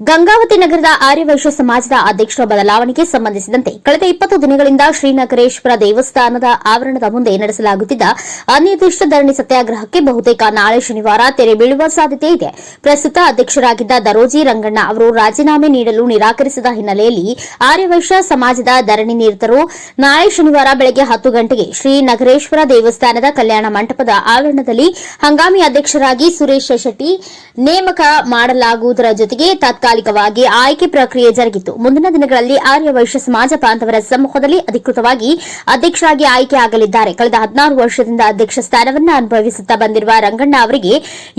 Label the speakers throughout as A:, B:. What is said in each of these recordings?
A: ಗಂಗಾವತಿ ನಗರದ ಆರ್ಯವೈಶ್ಯ ಸಮಾಜದ ಅಧ್ಯಕ್ಷರ ಬದಲಾವಣೆಗೆ ಸಂಬಂಧಿಸಿದಂತೆ ಕಳೆದ ಇಪ್ಪತ್ತು ದಿನಗಳಿಂದ ಶ್ರೀನಗರೇಶ್ವರ ದೇವಸ್ಥಾನದ ಆವರಣದ ಮುಂದೆ ನಡೆಸಲಾಗುತ್ತಿದ್ದ ಅನಿರ್ದಿಷ್ಟ ಧರಣಿ ಸತ್ಯಾಗ್ರಹಕ್ಕೆ ಬಹುತೇಕ ನಾಳೆ ಶನಿವಾರ ತೆರೆ ಬೀಳುವ ಸಾಧ್ಯತೆ ಇದೆ. ಪ್ರಸ್ತುತ ಅಧ್ಯಕ್ಷರಾಗಿದ್ದ ದರೋಜಿ ರಂಗಣ್ಣ ಅವರು ರಾಜೀನಾಮೆ ನೀಡಲು ನಿರಾಕರಿಸಿದ ಹಿನ್ನೆಲೆಯಲ್ಲಿ ಆರ್ಯವೈಶ್ಯ ಸಮಾಜದ ಧರಣಿ ನಿರತರು ನಾಳೆ ಶನಿವಾರ ಬೆಳಗ್ಗೆ ಹತ್ತು ಗಂಟೆಗೆ ಶ್ರೀನಗರೇಶ್ವರ ದೇವಸ್ಥಾನದ ಕಲ್ಯಾಣ ಮಂಟಪದ ಆವರಣದಲ್ಲಿ ಹಂಗಾಮಿ ಅಧ್ಯಕ್ಷರಾಗಿ ಸುರೇಶ್ ಶೆಟ್ಟಿ ನೇಮಕ ಮಾಡಲಾಗುವುದರ ಜೊತೆಗೆ ತಾತ್ಕಾಲಿಕವಾಗಿ ಆಯ್ಕೆ ಪ್ರಕ್ರಿಯೆ ಜರುಗಿತು. ಮುಂದಿನ ದಿನಗಳಲ್ಲಿ ಆರ್ಯ ವೈಶ್ಯ ಸಮಾಜ ಬಾಂಧವರ ಸಮ್ಮುಖದಲ್ಲಿ ಅಧಿಕೃತವಾಗಿ ಅಧ್ಯಕ್ಷರಾಗಿ ಆಯ್ಕೆ ಆಗಲಿದ್ದಾರೆ. ಕಳೆದ ಹದಿನಾರು ವರ್ಷದಿಂದ ಅಧ್ಯಕ್ಷ ಸ್ಥಾನವನ್ನು ಅನುಭವಿಸುತ್ತಾ ಬಂದಿರುವ ರಂಗಣ್ಣ ಅವರಿಗೆ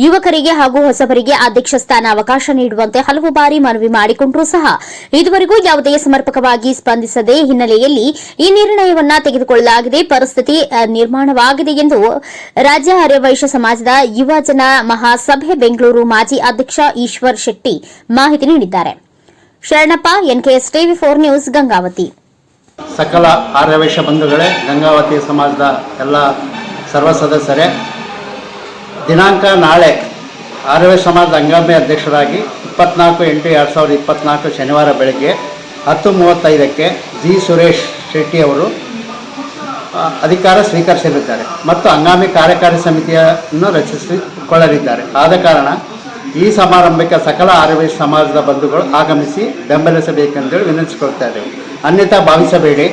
A: ಯುವಕರಿಗೆ ಹಾಗೂ ಹೊಸಬರಿಗೆ ಅಧ್ಯಕ್ಷ ಸ್ಥಾನ ಅವಕಾಶ ನೀಡುವಂತೆ ಹಲವು ಬಾರಿ ಮನವಿ ಮಾಡಿಕೊಂಡರೂ ಸಹ ಇದುವರೆಗೂ ಯಾವುದೇ ಸಮರ್ಪಕವಾಗಿ ಸ್ಪಂದಿಸದೆ ಹಿನ್ನೆಲೆಯಲ್ಲಿ ಈ ನಿರ್ಣಯವನ್ನು ತೆಗೆದುಕೊಳ್ಳಲಾಗಿದೆ. ಪರಿಸ್ಥಿತಿ ನಿರ್ಮಾಣವಾಗಿದೆ ಎಂದು ರಾಜ್ಯ ಆರ್ಯವೈಶ್ಯ ಸಮಾಜದ ಯುವಜನ ಮಹಾಸಭೆ ಬೆಂಗಳೂರು ಮಾಜಿ ಅಧ್ಯಕ್ಷ ಈಶ್ವರ್ ಶೆಟ್ಟಿ ಮಾಹಿತಿ ನೀಡಿದ್ದಾರೆ. Sharanappa, NKS TV four news, Gangavati.
B: ಸಕಲ ಆರ್ಯವೇಶ ಬಂಧುಗಳೇ, ಗಂಗಾವತಿ ಸಮಾಜದ ಎಲ್ಲ ಸರ್ವ ಸದಸ್ಯರೇ, ದಿನಾಂಕ ನಾಳೆ ಆರ್ಯವೇಶ ಸಮಾಜದ ಹಂಗಾಮಿ ಅಧ್ಯಕ್ಷರಾಗಿ ಇಪ್ಪತ್ನಾಲ್ಕು ಎಂಟು ಎರಡು ಸಾವಿರದ ಇಪ್ಪತ್ನಾಲ್ಕು ಶನಿವಾರ ಬೆಳಗ್ಗೆ ಹತ್ತು ಮೂವತ್ತೈದಕ್ಕೆ ಜಿ ಸುರೇಶ್ ಶೆಟ್ಟಿ ಅವರು ಅಧಿಕಾರ ಸ್ವೀಕರಿಸಲಿದ್ದಾರೆ. ಮತ್ತು ಹಂಗಾಮಿ ಕಾರ್ಯಕಾರಿ ಸಮಿತಿಯನ್ನು ರಚಿಸಿಕೊಳ್ಳಲಿದ್ದಾರೆ. ಆದ ಕಾರಣ ಈ ಸಮಾರಂಭಕ್ಕೆ ಸಕಲ ಆರ್ಯವೈಶ್ಯ ಸಮಾಜದ ಬಂಧುಗಳು ಆಗಮಿಸಿ ಬೆಂಬಲಿಸಬೇಕೆಂದೇಳಿ ವಿನಂತಿಸಿಕೊಳ್ತಾ ಇದ್ದೇವೆ. ಅನ್ಯಥಾ ಭಾವಿಸಬೇಡಿ.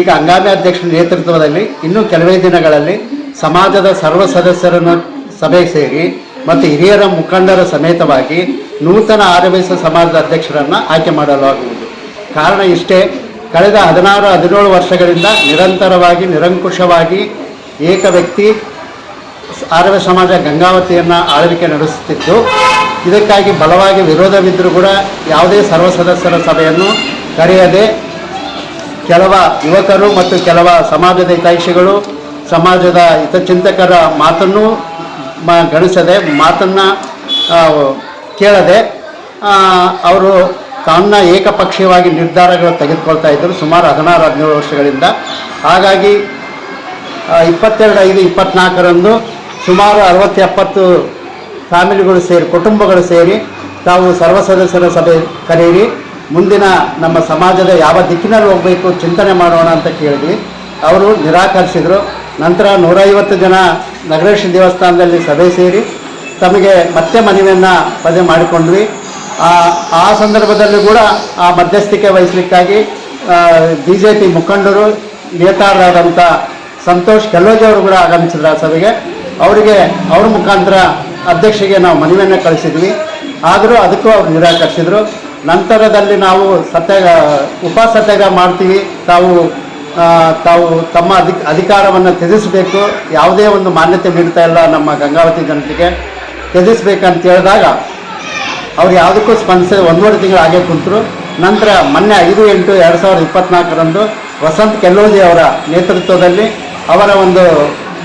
B: ಈಗ ಹಂಗಾಮಿ ಅಧ್ಯಕ್ಷರ ನೇತೃತ್ವದಲ್ಲಿ ಇನ್ನೂ ಕೆಲವೇ ದಿನಗಳಲ್ಲಿ ಸಮಾಜದ ಸರ್ವ ಸದಸ್ಯರನ್ನು ಸಭೆ ಸೇರಿ ಮತ್ತು ಹಿರಿಯರ ಮುಖಂಡರ ಸಮೇತವಾಗಿ ನೂತನ ಆರ್ಯವೈಸ ಸಮಾಜದ ಅಧ್ಯಕ್ಷರನ್ನು ಆಯ್ಕೆ ಮಾಡಲಾಗುವುದು. ಕಾರಣ ಇಷ್ಟೇ, ಕಳೆದ ಹದಿನಾರು ಹದಿನೇಳು ವರ್ಷಗಳಿಂದ ನಿರಂತರವಾಗಿ, ನಿರಂಕುಶವಾಗಿ ಏಕ ವ್ಯಕ್ತಿ ಆರ್ಯ ಸಮಾಜ ಗಂಗಾವತಿಯನ್ನು ಆಳ್ವಿಕೆ ನಡೆಸುತ್ತಿತ್ತು. ಇದಕ್ಕಾಗಿ ಬಲವಾಗಿ ವಿರೋಧವಿದ್ದರೂ ಕೂಡ ಯಾವುದೇ ಸರ್ವ ಸದಸ್ಯರ ಸಭೆಯನ್ನು ಕರೆಯದೆ ಕೆಲವ ಯುವಕರು ಮತ್ತು ಕೆಲವ ಸಮಾಜದ ಹಿತೈಷಿಗಳು ಸಮಾಜದ ಹಿತಚಿಂತಕರ ಮಾತನ್ನು ಮ ಗಣಿಸದೆ, ಮಾತನ್ನು ಕೇಳದೆ ಅವರು ತನ್ನ ಏಕಪಕ್ಷೀಯವಾಗಿ ನಿರ್ಧಾರಗಳು ತೆಗೆದುಕೊಳ್ತಾ ಇದ್ದರು ಸುಮಾರು ಹದಿನಾರು, ಹದಿನೇಳು ವರ್ಷಗಳಿಂದ. ಹಾಗಾಗಿ ಇಪ್ಪತ್ತೆರಡು ಐದು, ಇಪ್ಪತ್ನಾಲ್ಕರಂದು ಸುಮಾರು ಅರವತ್ತು ಎಪ್ಪತ್ತು ಫ್ಯಾಮಿಲಿಗಳು ಸೇರಿ, ಕುಟುಂಬಗಳು ಸೇರಿ ತಾವು ಸರ್ವ ಸದಸ್ಯರ ಸಭೆ ಕರೆಯಿರಿ. ಮುಂದಿನ ನಮ್ಮ ಸಮಾಜದ ಯಾವ ದಿಕ್ಕಿನಲ್ಲಿ ಹೋಗಬೇಕು ಚಿಂತನೆ ಮಾಡೋಣ ಅಂತ ಕೇಳಿದ್ವಿ. ಅವರು ನಿರಾಕರಿಸಿದರು. ನಂತರ ನೂರೈವತ್ತು ಜನ ನಗರೇಶ್ವರಿ ದೇವಸ್ಥಾನದಲ್ಲಿ ಸಭೆ ಸೇರಿ ತಮಗೆ ಮತ್ತೆ ಮನವಿಯನ್ನು ಪದೇ ಮಾಡಿಕೊಂಡ್ವಿ. ಆ ಆ ಸಂದರ್ಭದಲ್ಲಿ ಕೂಡ ಆ ಮಧ್ಯಸ್ಥಿಕೆ ವಹಿಸಲಿಕ್ಕಾಗಿ ಬಿ ಜೆ ಪಿ ಮುಖಂಡರು ನೇತಾರರಾದಂಥ ಸಂತೋಷ್ ಕೆಲ್ಲೋಜಿ ಕೂಡ ಆಗಮಿಸಿದ್ರು ಆ ಸಭೆಗೆ. ಅವರಿಗೆ ಅವ್ರ ಮುಖಾಂತರ ಅಧ್ಯಕ್ಷರಿಗೆ ನಾವು ಮನವಿಯನ್ನು ಕಳಿಸಿದ್ವಿ. ಆದರೂ ಅದಕ್ಕೂ ಅವ್ರು ನಿರಾಕರಿಸಿದರು. ನಂತರದಲ್ಲಿ ನಾವು ಸತ್ಯಾಗ್ರಹ ಉಪ ಸತ್ಯಾಗ್ರಹ ಮಾಡ್ತೀವಿ. ತಾವು ತಾವು ತಮ್ಮ ಅಧಿಕ, ಅಧಿಕಾರವನ್ನು ತ್ಯಜಿಸಬೇಕು. ಯಾವುದೇ ಒಂದು ಮಾನ್ಯತೆ ನೀಡ್ತಾ ಇಲ್ಲ ನಮ್ಮ ಗಂಗಾವತಿ ಜನತೆಗೆ. ತ್ಯಜಿಸ್ಬೇಕಂತ ಹೇಳಿದಾಗ ಅವ್ರು ಯಾವುದಕ್ಕೂ ಸ್ಪಂದಿಸಿದ ಒಂದೂವರೆ ತಿಂಗಳು ಹಾಗೆ ಕುಂತರು. ನಂತರ ಮೊನ್ನೆ ಐದು ಎಂಟು ಎರಡು ಸಾವಿರದ ಇಪ್ಪತ್ತ್ನಾಲ್ಕರಂದು ವಸಂತ್ ಕೆಲ್ಲೋಜಿ ಅವರ ನೇತೃತ್ವದಲ್ಲಿ ಅವರ ಒಂದು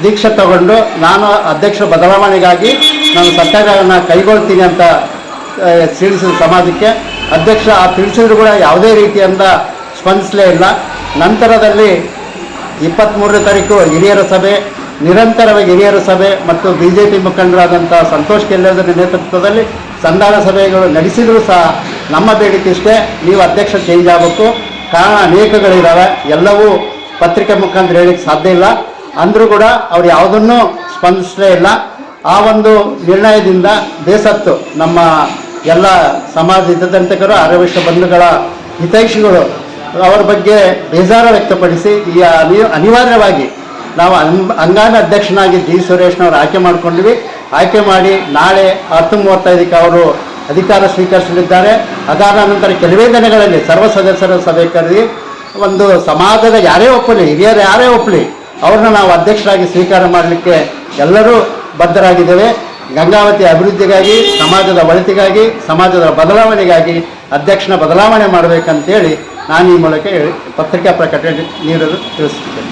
B: ದೀಕ್ಷೆ ತಗೊಂಡು ನಾನು ಅಧ್ಯಕ್ಷ ಬದಲಾವಣೆಗಾಗಿ ನಾನು ಸತ್ಯಾಗ್ರಹವನ್ನು ಕೈಗೊಳ್ತೀನಿ ಅಂತ ತಿಳಿಸಿದ ಸಮಾಜಕ್ಕೆ. ಅಧ್ಯಕ್ಷ, ಆ ತಿಳಿಸಿದ್ರು ಕೂಡ ಯಾವುದೇ ರೀತಿಯಿಂದ ಸ್ಪಂದಿಸಲೇ ಇಲ್ಲ. ನಂತರದಲ್ಲಿ ಇಪ್ಪತ್ತ್ಮೂರನೇ ತಾರೀಕು ಹಿರಿಯರ ಸಭೆ, ನಿರಂತರವಾಗಿ ಹಿರಿಯರ ಸಭೆ ಮತ್ತು ಬಿ ಜೆ ಪಿ ಮುಖಂಡರಾದಂಥ ಸಂತೋಷ್ ಕೆಲ್ಲದರ ನೇತೃತ್ವದಲ್ಲಿ ಸಂಧಾನ ಸಭೆಗಳು ನಡೆಸಿದರೂ ಸಹ ನಮ್ಮ ಬೇಡಿಕೆ ಇಷ್ಟೇ, ನೀವು ಅಧ್ಯಕ್ಷ ಚೇಂಜ್ ಆಗಬೇಕು. ಕಾರಣ ಅನೇಕಗಳಿದ್ದಾವೆ ಎಲ್ಲವೂ ಪತ್ರಿಕೆ ಮುಖಾಂತರ ಹೇಳಿಕ್ಕೆ ಸಾಧ್ಯ ಇಲ್ಲ. ಅಂದರೂ ಕೂಡ ಅವ್ರು ಯಾವುದನ್ನೂ ಸ್ಪಂದಿಸಲೇ ಇಲ್ಲ. ಆ ಒಂದು ನಿರ್ಣಯದಿಂದ ಬೇಸತ್ತು ನಮ್ಮ ಎಲ್ಲ ಸಮಾಜ ಹಿತದಂತಕರು ಆರೋಗ್ಯ ಬಂಧುಗಳ ಹಿತೈಷಿಗಳು ಅವರ ಬಗ್ಗೆ ಬೇಜಾರ ವ್ಯಕ್ತಪಡಿಸಿ ಈ ಅನಿ, ಅನಿವಾರ್ಯವಾಗಿ ನಾವು ಅಂಗ ಹಂಗಾಮಿ ಅಧ್ಯಕ್ಷನಾಗಿ ಜಿ ಸುರೇಶ್ನವರು ಆಯ್ಕೆ ಮಾಡಿಕೊಂಡ್ವಿ. ಆಯ್ಕೆ ಮಾಡಿ ನಾಳೆ ಹತ್ತು ಮೂವತ್ತೈದಕ್ಕೆ ಅವರು ಅಧಿಕಾರ ಸ್ವೀಕರಿಸಲಿದ್ದಾರೆ. ಅದಾದ ನಂತರ ಕೆಲವೇ ದಿನಗಳಲ್ಲಿ ಸರ್ವ ಸದಸ್ಯರ ಸಭೆ ಕರೆದಿ ಒಂದು ಸಮಾಜದ ಯಾರೇ ಒಪ್ಪಲಿ, ಹಿರಿಯರು ಯಾರೇ ಒಪ್ಪಲಿ ಅವ್ರನ್ನ ನಾವು ಅಧ್ಯಕ್ಷರಾಗಿ ಸ್ವೀಕಾರ ಮಾಡಲಿಕ್ಕೆ ಎಲ್ಲರೂ ಬದ್ಧರಾಗಿದ್ದೇವೆ. ಗಂಗಾವತಿ ಅಭಿವೃದ್ಧಿಗಾಗಿ, ಸಮಾಜದ ಒಳಿತಿಗಾಗಿ, ಸಮಾಜದ ಬದಲಾವಣೆಗಾಗಿ ಅಧ್ಯಕ್ಷನ ಬದಲಾವಣೆ ಮಾಡಬೇಕಂತೇಳಿ ನಾನು ಈ ಮೂಲಕ ಪತ್ರಿಕಾ ಪ್ರಕಟಣೆ ನೀಡಲು ತಿಳಿಸುತ್ತೇನೆ